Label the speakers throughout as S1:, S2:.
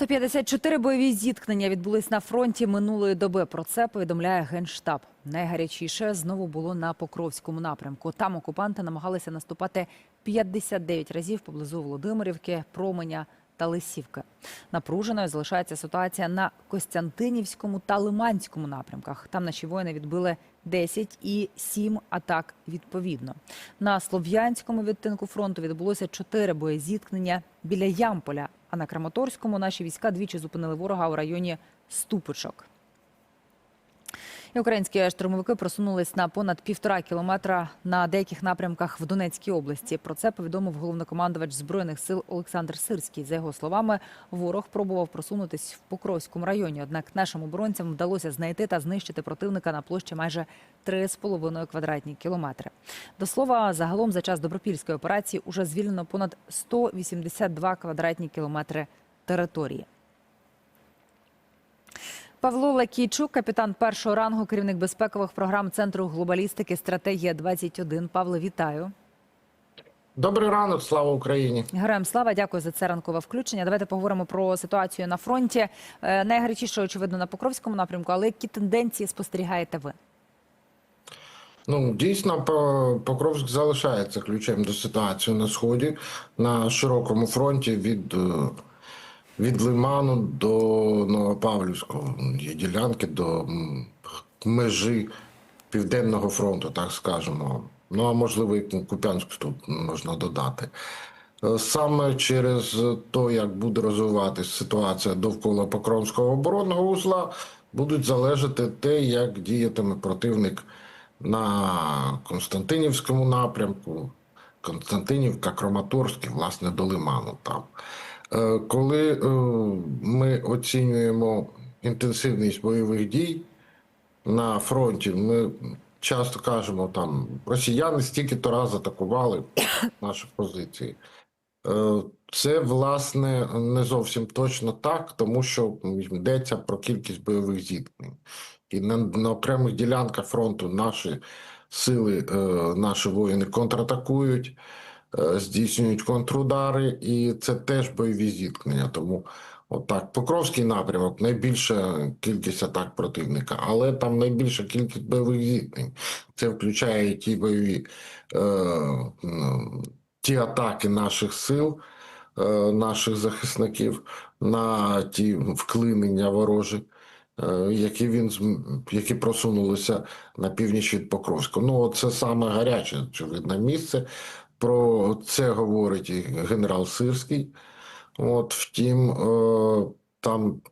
S1: 154 бойові зіткнення відбулись на фронті минулої доби. Про це повідомляє генштаб. Найгарячіше знову було на Покровському напрямку. Там окупанти намагалися наступати 59 разів поблизу Володимирівки, Променя та Лисівки. Напруженою залишається ситуація на Костянтинівському та Лиманському напрямках. Там наші воїни відбили 10 і 7 атак відповідно. На Слов'янському відтинку фронту відбулося 4 боєзіткнення біля Ямполя. А на Краматорському наші війська двічі зупинили ворога у районі Ступичок. І українські штурмовики просунулись на понад півтора кілометра на деяких напрямках в Донецькій області. Про це повідомив головнокомандувач збройних сил Олександр Сирський. За його словами, ворог пробував просунутись в Покровському районі. Однак нашим оборонцям вдалося знайти та знищити противника на площі майже 3,5 квадратні кілометри. До слова, загалом за час добропільської операції уже звільнено понад 182 квадратні кілометри території. Павло Лакійчук, капітан першого рангу, керівник безпекових програм Центру глобалістики Стратегія 21 Павле, вітаю.
S2: Добрий ранок, слава Україні.
S1: Героям слава, дякую за це ранкове включення. Давайте поговоримо про ситуацію на фронті. Е, Найгарячіше, очевидно, на Покровському напрямку, але які тенденції спостерігаєте ви?
S2: Ну дійсно, По- Покровськ залишається ключем до ситуації на сході на широкому фронті від, е, від Лиману до Новопавлівського є ділянки до межі Південного фронту, так скажемо. Ну а можливо, і Куп'янську тут можна додати. Е, Саме через те, як буде розвиватися ситуація довкола Покровського оборонного узла, будуть залежати те, як діятиме противник на Константинівському напрямку, Константинівка, Краматорський, власне, до Лиману там. Е, Коли е, ми оцінюємо інтенсивність бойових дій на фронті, ми часто кажемо, там росіяни стільки-то раз атакували наші позиції. Е, Це, власне, не зовсім точно так, тому що йдеться про кількість бойових зіткнень. І на, на окремих ділянках фронту наші сили, наші воїни контратакують, здійснюють контрудари, і це теж бойові зіткнення. Тому отак, Покровський напрямок найбільша кількість атак противника, але там найбільша кількість бойових зіткнень. Це включає ті бойові е, ті атаки наших сил, е, наших захисників на ті вклинення ворожі, е, які він які просунулися на північ від Покровського. Ну, це саме гаряче, очевидно, місце. Про це говорить і генерал Сирський. От, втім, е, там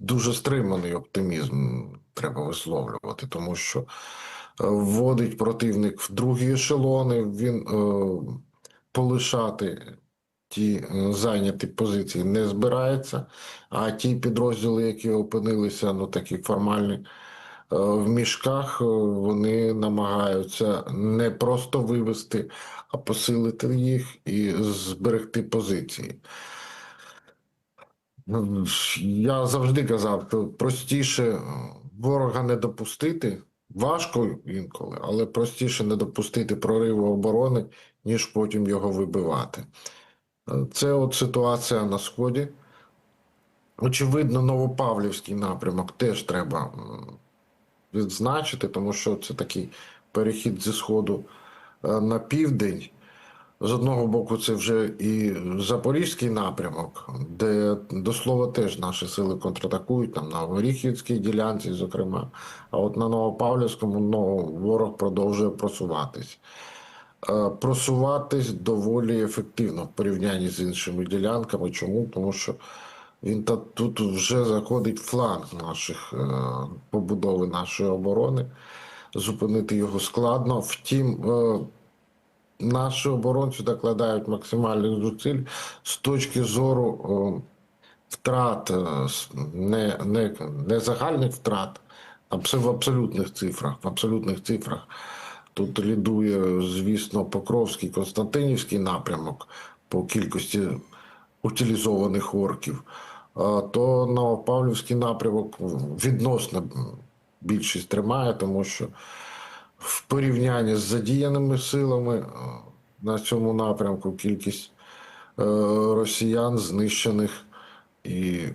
S2: дуже стриманий оптимізм треба висловлювати, тому що е, вводить противник в другі ешелони, він е, полишати ті зайняті позиції не збирається, а ті підрозділи, які опинилися, ну такі формальні. Е, В мішках е, вони намагаються не просто вивести, а посилити їх і зберегти позиції. Ну, Я завжди казав, простіше е, ворога не допустити, важко інколи, але простіше не допустити прориву оборони, ніж потім його вибивати. Це от ситуація на сході. Очевидно, Новопавлівський напрямок теж треба відзначити, тому що це такий перехід зі сходу е, на південь. З одного боку, це вже і Запорізький напрямок, де до слова теж наші сили контратакують там на Оріхівській ділянці, зокрема. А от на Новопавлівському ну, ворог продовжує просуватись. Е, Просуватись доволі ефективно в порівнянні з іншими ділянками. Чому? Тому що він та тут вже заходить фланг наших е, побудови нашої оборони. Зупинити його складно. Втім, е, наші оборонці докладають максимальних зусиль з точки зору втрат, е, не, не, не загальних втрат, а в абсолютних цифрах. В абсолютних цифрах тут лідує, звісно, Покровський, Константинівський напрямок по кількості утилізованих орків. То Новопавлівський напрямок відносно більшість тримає, тому що в порівнянні з задіяними силами е, на цьому напрямку кількість е, росіян знищених і е,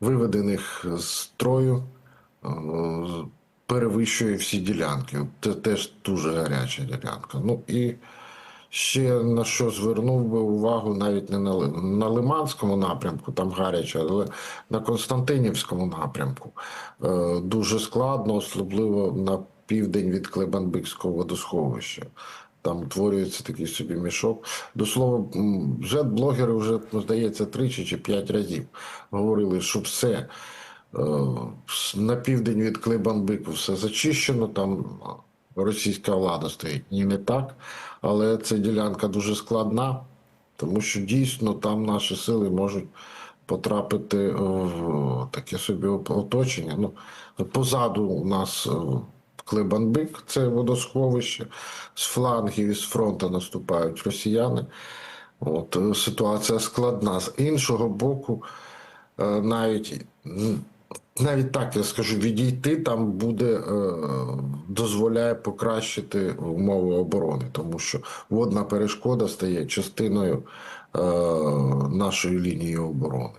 S2: виведених з строю перевищує всі ділянки. Це теж дуже гаряча ділянка. Ну і ще на що звернув би увагу навіть не на, на Лиманському напрямку, там гаряче, але на Константинівському напрямку е, дуже складно, особливо на південь від Клебанбикського водосховища. Там утворюється такий собі мішок. До слова, вже блогери вже, ну, здається, тричі чи п'ять разів говорили, що все е, на південь від Клебанбику все зачищено, там російська влада стоїть. Ні, не так. Але ця ділянка дуже складна, тому що дійсно там наші сили можуть потрапити в таке собі оточення. Ну, позаду у нас е, Клебанбик, це водосховище, з флангів і з фронту наступають росіяни. От, е, ситуація складна. З іншого боку, е, навіть, навіть так я скажу, відійти там буде е, дозволяє покращити умови оборони, тому що водна перешкода стає частиною е, нашої лінії оборони.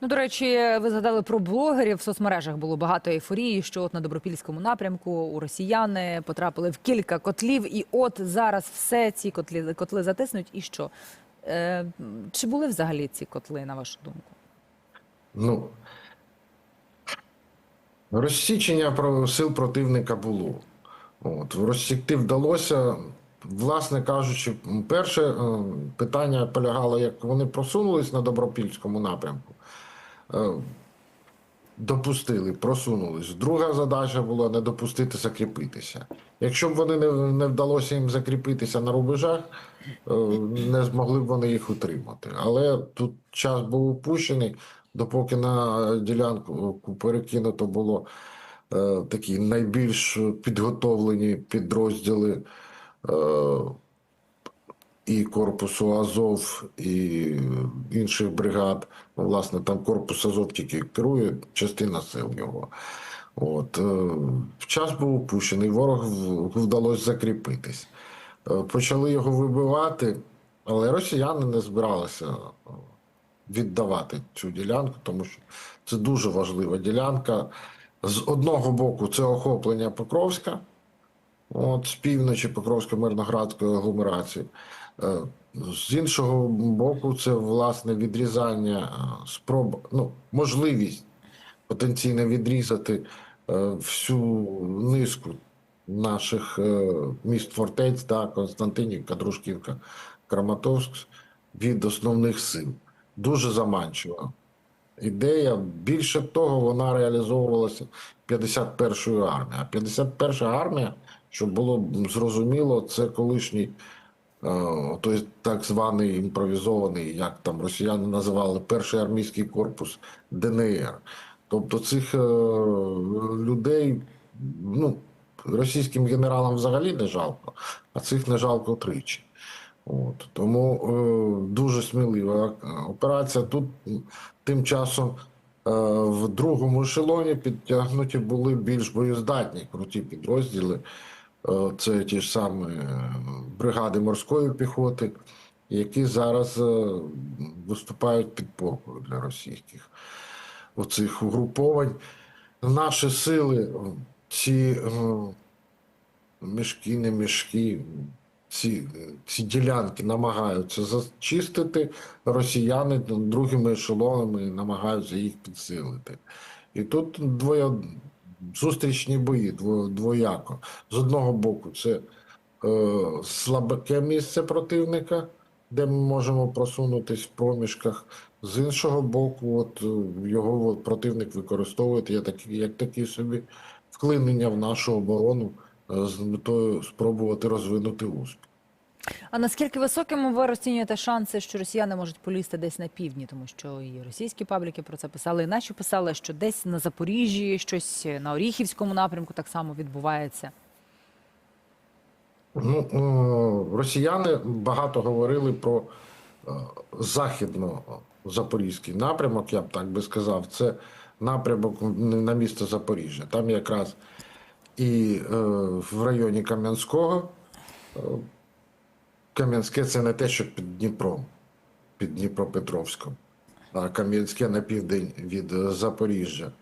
S1: Ну, до речі, ви згадали про блогерів. В соцмережах було багато ейфорії, що от на добропільському напрямку у росіяни потрапили в кілька котлів, і от зараз все ці котлі котли затиснуть. І що? Е, чи були взагалі ці котли, на вашу думку?
S2: Ну, розсічення сил противника було. От, розсікти вдалося, власне кажучи, перше е, питання полягало, як вони просунулись на Добропільському напрямку. Е, Допустили, просунулись. Друга задача була не допустити закріпитися. Якщо б вони не, не вдалося їм закріпитися на рубежах, е, не змогли б вони їх утримати. Але тут час був упущений, допоки на ділянку перекинуто було е, такі найбільш підготовлені підрозділи е, і корпусу Азов, і інших бригад. Ну, власне, там корпус Азов тільки керує, частина сил його. От, е, час був упущений, ворог вдалося закріпитись. Е, Почали його вибивати, але росіяни не збиралися віддавати цю ділянку, тому що це дуже важлива ділянка. З одного боку, це охоплення Покровська, от, з півночі Покровсько-Мирноградської агломерації. Е, З іншого боку, це власне відрізання е, спроб, ну, можливість потенційно відрізати е, всю низку наших міст фортець, да, Константинівка, Дружківка, Краматорськ від основних сил. Дуже заманчива ідея. Більше того, вона реалізовувалася 51-ю армією. А 51-ша армія, щоб було зрозуміло, це колишній е, той так званий імпровізований, як там росіяни називали, перший армійський корпус ДНР. Тобто цих е, людей, ну, російським генералам взагалі не жалко, а цих не жалко тричі. От. Тому е, дуже смілива операція. Тут тим часом е, в другому ешелоні підтягнуті були більш боєздатні круті підрозділи. Е, це ті ж самі е, бригади морської піхоти, які зараз е, виступають підпоркою для російських оцих угруповань. Наші сили, е, ці е, мішки, не мішки, ці, ці ділянки намагаються зачистити, росіяни другими ешелонами намагаються їх підсилити. І тут двоє, зустрічні бої, двояко. З одного боку, це е, слабке місце противника, де ми можемо просунутись в проміжках. З іншого боку, от е, його от противник використовує як такий, як такий собі вклинення в нашу оборону е, з метою спробувати розвинути успіх.
S1: А наскільки високими ви розцінюєте шанси, що росіяни можуть полізти десь на півдні, тому що і російські пабліки про це писали, і наші писали, що десь на Запоріжжі, щось на Оріхівському напрямку так само відбувається.
S2: Ну, е, росіяни багато говорили про е, західно-запорізький напрямок, я б так би сказав. Це напрямок на місто Запоріжжя. Там якраз і е, в районі Кам'янського. Кам'янське це не те, що під Дніпром, під Дніпропетровськом. а Кам'янське на південь від е, Запоріжжя.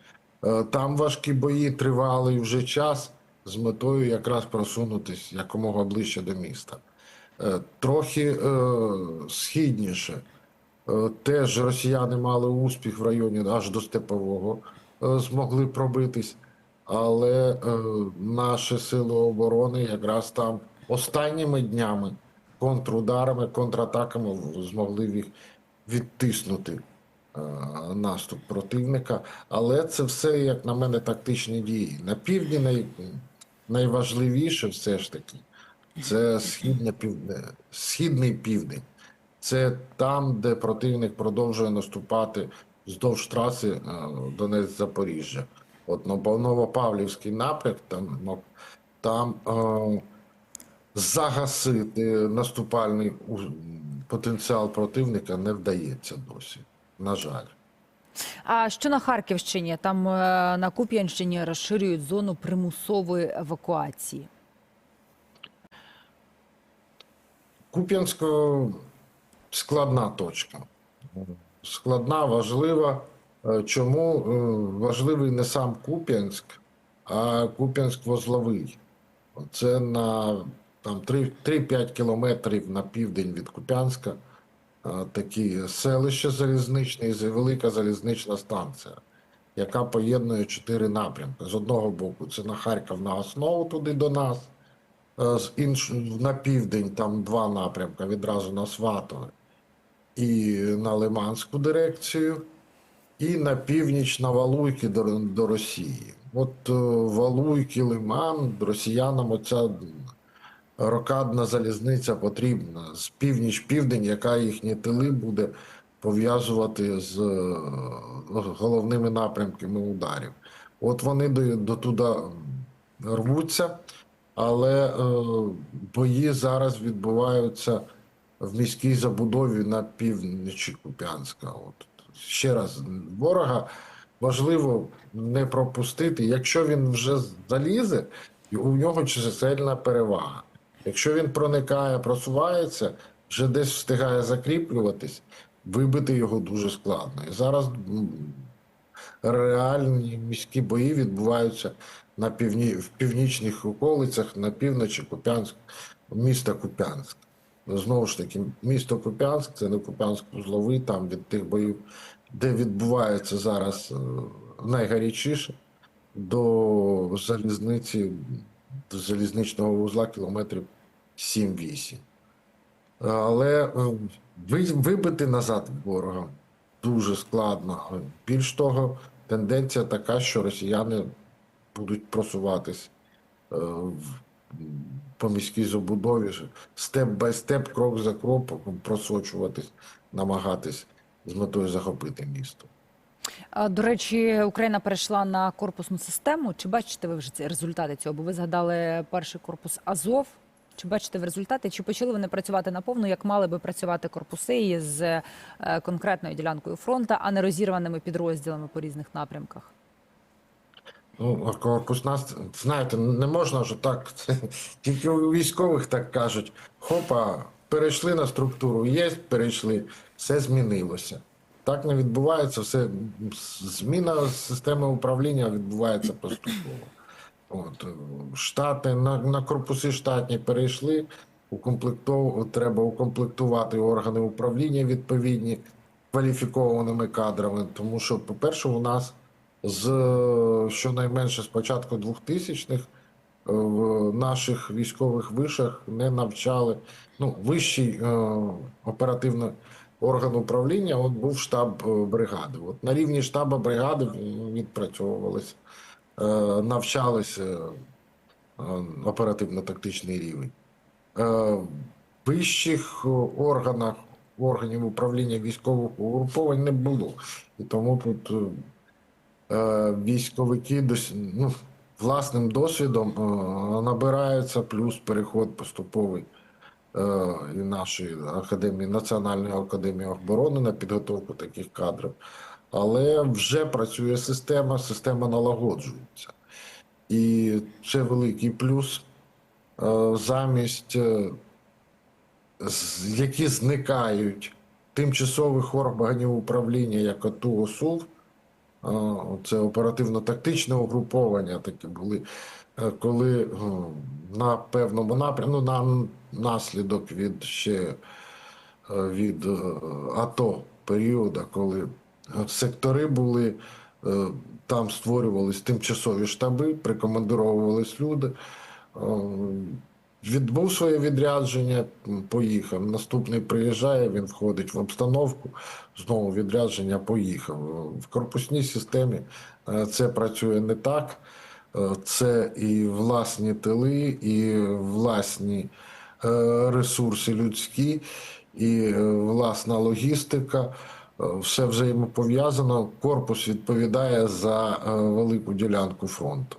S2: Е, Там важкі бої тривали вже час з метою якраз просунутись якомога ближче до міста. Е, Трохи східніше. Теж росіяни мали успіх в районі аж до Степового, змогли пробитись, але наші сили оборони якраз там останніми днями контрударами, контратаками змогли їх відтиснути е, наступ противника. Але це все, як на мене, тактичні дії. На півдні най, найважливіше все ж таки це східне півдне, східний південь. Це там, де противник продовжує наступати вздовж траси е, Донець-Запоріжжя. От Ново- Новопавлівський напрямок, там, там е, загасити наступальний потенціал противника не вдається досі. На жаль.
S1: А що на Харківщині? Там е, на Куп'янщині розширюють зону примусової евакуації.
S2: Куп'янськ е, складна точка. Складна, важлива. Е, Чому е, важливий не сам Куп'янськ, а Куп'янськ-Возловий. Це на там 3 3-5 кілометрів на південь від Куп'янська. Такі селище залізничне і велика залізнична станція, яка поєднує чотири напрямки. З одного боку, це на Харків на основу туди до нас. З інш... на південь там два напрямки відразу на Сватове і на Лиманську дирекцію, і на північ на Валуйки до, до Росії. От е, Валуйки, Лиман, росіянам оця рокадна залізниця потрібна з північ-південь, яка їхні тили буде пов'язувати з е, головними напрямками ударів. От вони до, до туди рвуться. Але е, бої зараз відбуваються в міській забудові на півночі Куп'янська. От ще раз, ворога важливо не пропустити. Якщо він вже залізе, у нього чисельна перевага. Якщо він проникає, просувається, вже десь встигає закріплюватись, вибити його дуже складно. І зараз реальні міські бої відбуваються на півні... в північних околицях, на півночі Куп'янськ, міста Куп'янськ. Знову ж таки, місто Куп'янськ, це не Куп'янськ-Узловий, там від тих боїв, де відбувається зараз е, найгарячіше, до залізниці, залізничного вузла кілометрів 7-8. Але е, вибити назад ворога дуже складно. Більш того, тенденція така, що росіяни будуть просуватись е, по міській забудові, степ бай степ, крок за кроком просочуватись, намагатись з метою захопити місто.
S1: До речі, Україна перейшла на корпусну систему. Чи бачите ви вже результати цього? Бо ви згадали перший корпус Азов. Чи бачите ви результати? Чи почали вони працювати наповну, як мали би працювати корпуси із е, конкретною ділянкою фронту, а не розірваними підрозділами по різних напрямках?
S2: Ну, а корпусна, ст- знаєте, не можна ж так. Тільки у військових так кажуть: хопа, перейшли на структуру, є, перейшли, все змінилося. Так не відбувається, все зміна системи управління відбувається поступово. От, штати на, на корпуси штатні перейшли, укомплектов... треба укомплектувати органи управління відповідні кваліфікованими кадрами. Тому що, по-перше, у нас з щонайменше з початку 2000-х е, в наших військових вишах не навчали. Ну, вищий е, оперативний орган управління от був штаб е, бригади. От на рівні штаба бригади відпрацьовувалися, е, навчалися е, оперативно-тактичний рівень. В вищих органах органів управління військових угруповань не було. І тому тут військовики ну, власним досвідом набираються, плюс переход поступовий і нашої академії, Національної академії оборони на підготовку таких кадрів. Але вже працює система, система налагоджується. І це великий плюс. Е, Замість, е, які зникають тимчасових органів управління, як АТУ ОСУВ, це оперативно-тактичне угруповання такі були, е, коли е, на певному напрямку, ну, на наслідок від ще е, від е, АТО періоду, коли сектори були, там створювались тимчасові штаби, прикомандировувались люди. Відбув своє відрядження, поїхав. Наступний приїжджає, він входить в обстановку, знову відрядження, поїхав. В корпусній системі це працює не так. Е, Це і власні тили, і власні е, ресурси людські, і е, власна логістика. Все взаємопов'язано. Корпус відповідає за велику ділянку фронту.